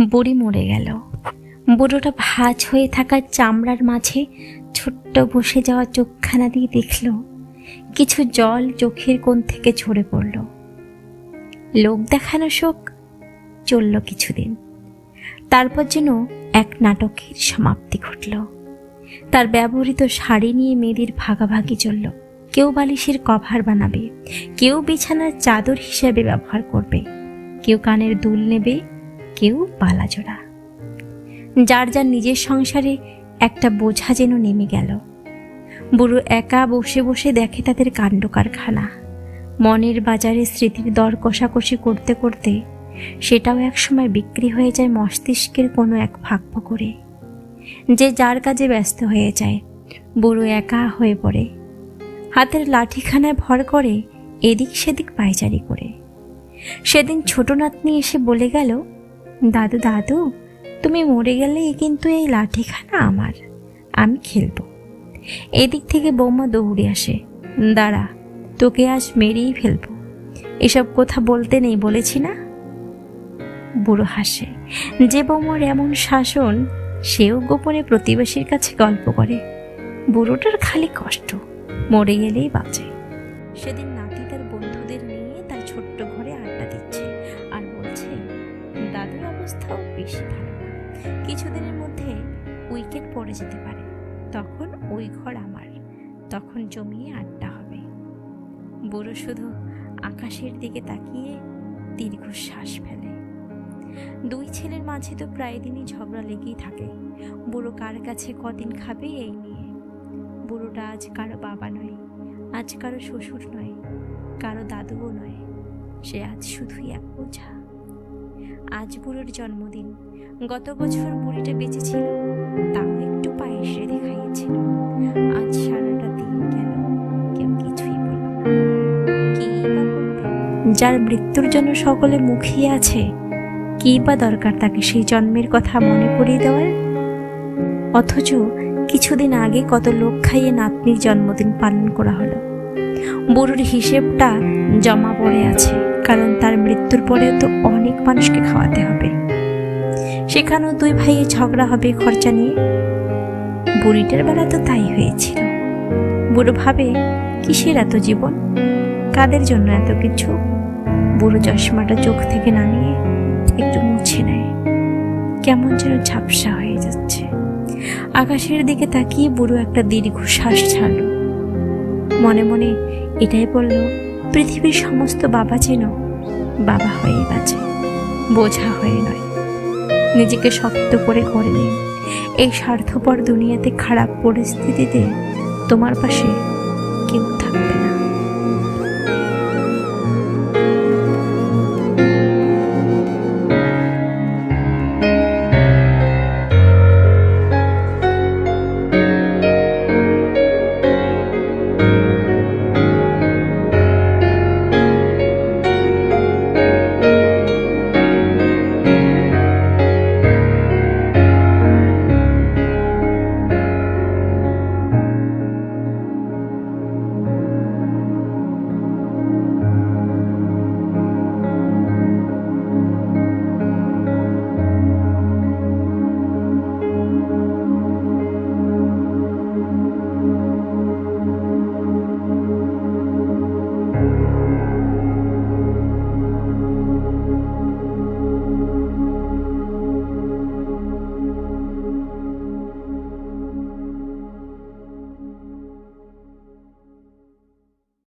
বুড়ি মরে গেল। বুড়োটা ভাজ হয়ে থাকা চামড়ার মাঝে ছোট্ট বসে যাওয়া চোখখানা দিয়ে দেখল, কিছু জল চোখের কোণ থেকে ঝরে পড়ল। লোক দেখানো শোক চলল কিছুদিন। তারপর যেন এক নাটকের সমাপ্তি ঘটল। তার ব্যবহৃত শাড়ি নিয়ে মেয়েদের ভাগাভাগি চলল। কেউ বালিশের কভার বানাবে, কেউ বিছানার চাদর হিসাবে ব্যবহার করবে, কেউ কানের দুল নেবে কেউ পালাজোড়া যার যার নিজের সংসারে একটা বোঝা যেন নেমে গেল। বুড়ো একা বসে বসে দেখে তাদের কাণ্ড কারখানা। মনের বাজারে স্মৃতির দর কষাকষি করতে করতে সেটাও একসময় বিক্রি হয়ে যায় মস্তিষ্কের কোনো এক ভাগ করে যে যার কাজে ব্যস্ত হয়ে যায়, বুড়ো একা হয়ে পড়ে। হাতের লাঠিখানায় ভর করে এদিক সেদিক পায়চারি করে। সেদিন ছোট নাতনি এসে বলে গেল দাদু দাদু, তুমি মরে গেলে কিন্তু এই লাঠিখানা আমার। আমি খেলব। এদিক থেকে বৌমা দৌড়ে আসে। দাঁড়া, তোকে আজ মেরেই ফেলব। এসব কথা বলতে নেই বলেছি না? বুড়ো হাসে। যে বৌমার এমন শাসন, সেও গোপনে প্রতিবেশীর কাছে গল্প করে। বুড়োটার খালি কষ্ট, মরে গেলেই বাঁচে। সেদিন নাতি তার বন্ধুদের নিয়ে তার ছোট্ট ঘরে আড্ডা দিচ্ছে আর বলছে দাদুর অবস্থাও বেশি ভালো। না কিছুদিনের মধ্যে উইকেট পড়ে যেতে পারে। তখন ওই ঘর আমার। তখন জমিয়ে আড্ডা হবে। বুড়ো শুধু আকাশের দিকে তাকিয়ে দীর্ঘশ্বাস ফেলে। দুই ছেলের মাঝে তো প্রায় দিনই ঝগড়া লেগেই থাকে। বুড়ো কার কাছে কদিন খাবে এই নিয়ে? বুড়োটা আজ কারও বাবা নয়, আজ কারও শ্বশুর নয়, কারও দাদুও নয়। সে আজ শুধুই এক বোঝা। আজ বুড়োর জন্মদিন। গত বছর বুড়িটা বেঁচে ছিল তাও একটু পায়েস রেঁধে খাইয়েছিল আজ সারাটা দিন গেল, কেউ কিছুই বলল কি যার মৃত্যুর জন্য সকলে মুখিয়ে আছে, কি বা দরকার তাকে সেই জন্মের কথা মনে করিয়ে দেওয়ার? অথচ কিছুদিন আগে কত লোক খাইয়ে নাতনির জন্মদিন পালন করা হলো। বুড়োর হিসেবটা জমা পড়ে আছে। কারণ তার মৃত্যুর পরেও তো অনেক মানুষকে খাওয়াতে হবে। সেখানেও দুই ভাইয়ে ঝগড়া হবে, খরচা নিয়ে। বুড়িটার বেলা তো তাই হয়েছিল। বুড়ো ভাবে, কিসের এত জীবন? কাদের জন্য এত কিছু? বুড়ো চশমাটা চোখ থেকে নামিয়ে একটু মুছে নেয়। কেমন যেন ঝাপসা হয়ে যাচ্ছে। আকাশের দিকে তাকিয়ে বুড়ো একটা দীর্ঘ শ্বাস ছাড়ল। মনে মনে এটাই বলল পৃথিবীর সমস্ত বাবা যেন বাবা হয়েই বাঁচে, বোঝা হয়ে নয়। নিজেকে শক্ত করে করে নিন। এই স্বার্থপর দুনিয়াতে খারাপ পরিস্থিতিতে তোমার পাশে কেউ থাকবে না।